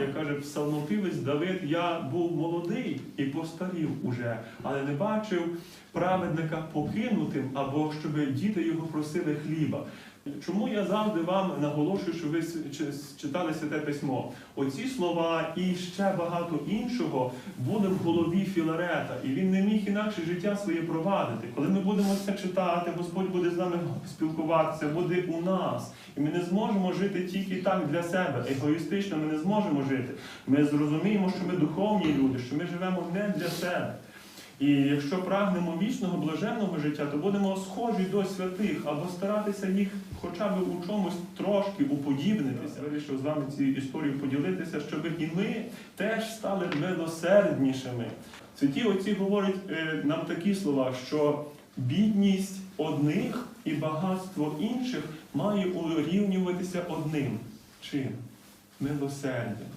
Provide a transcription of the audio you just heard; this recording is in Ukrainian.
як каже псалмопівець Давид, я був молодий і постарів уже, але не бачив праведника покинутим або щоб діти його просили хліба. Чому я завжди вам наголошую, що ви читали святе письмо? Оці слова і ще багато іншого були в голові Філарета, і він не міг інакше життя своє провадити. Коли ми будемо це читати, Господь буде з нами спілкуватися, буде у нас. І ми не зможемо жити тільки так для себе. Егоїстично ми не зможемо жити. Ми зрозуміємо, що ми духовні люди, що ми живемо не для себе. І якщо прагнемо вічного блаженного життя, то будемо схожі до святих або старатися їх хоча б у чомусь трошки уподібнитися. Вирішив з вами цією історією поділитися, щоб і ми теж стали милосерднішими. Святі отці говорять е, нам такі слова, що бідність одних і багатство інших має урівнюватися одним чим? Милосердям.